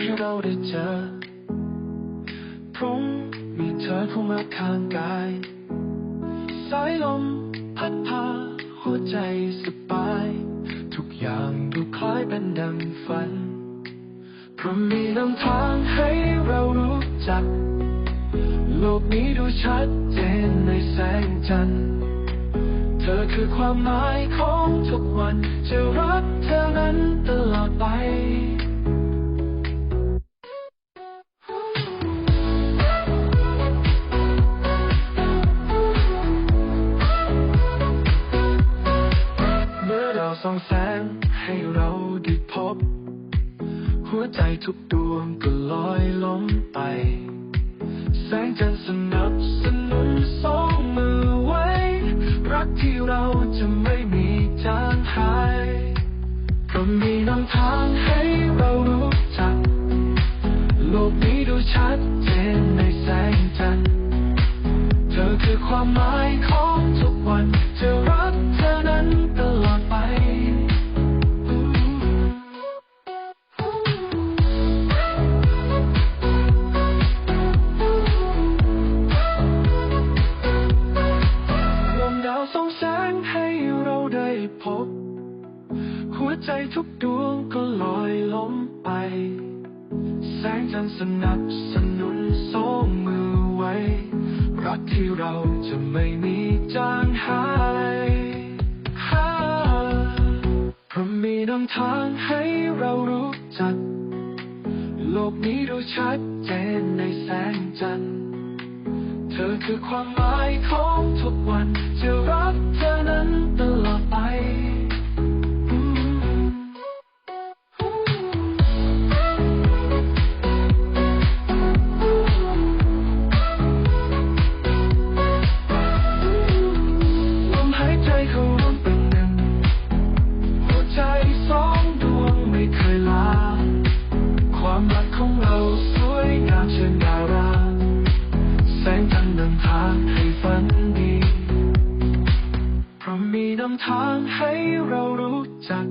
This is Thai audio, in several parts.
ให้เราได้เจอ พรุ่งมีเธอเข้ามาข้างกาย สายลมพัดพาหัวใจสบาย ทุกอย่างดูคล้ายเป็นดังฝัน เพราะมีนำทางให้เรารู้จัก โลกนี้ดูชัดเจนในแสงจันทร์เธอคือความหมายของทุกวัน จะรักเธอนั้นตลอดไป ส่องแสงให้เราได้พบ หัวใจทุกดวงก็ลอยล้มไป แสงจันทร์สนับสนุนสองมือไว้ รักที่เราจะไม่มีจางหายเพราะมีนำทางให้เรารู้จัก โลกนี้ดูชัดเจนในแสงจันทร์ เธอคือความหมายของทุก พบ หัวใจทุกดวงก็ลอยล้มไป แสงจันทร์สนับสนุนสองมือไว้ รักที่เราจะไม่มีจางหายหาเพราะมีนำทางให้เรารู้จัก โลกนี้ดูชัดเจนในแสงจันทร์ เธอคือความหมายของ ยใจเข้ารวมเป็นหนึ่งหัวใจสองดวงไม่เคยลา ความรักของเราสวยงามเชิญดาราแสงจันทร์นำทางให้ฝันดีเพราะมีนำทางให้เรารู้จัก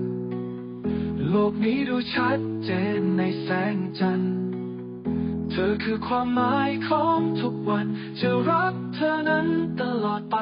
โลกนี้ดูชัดเจนในแสงจันทร์เธอคือความหมายของทุกวัน จะรักเธอนั้นตลอดไป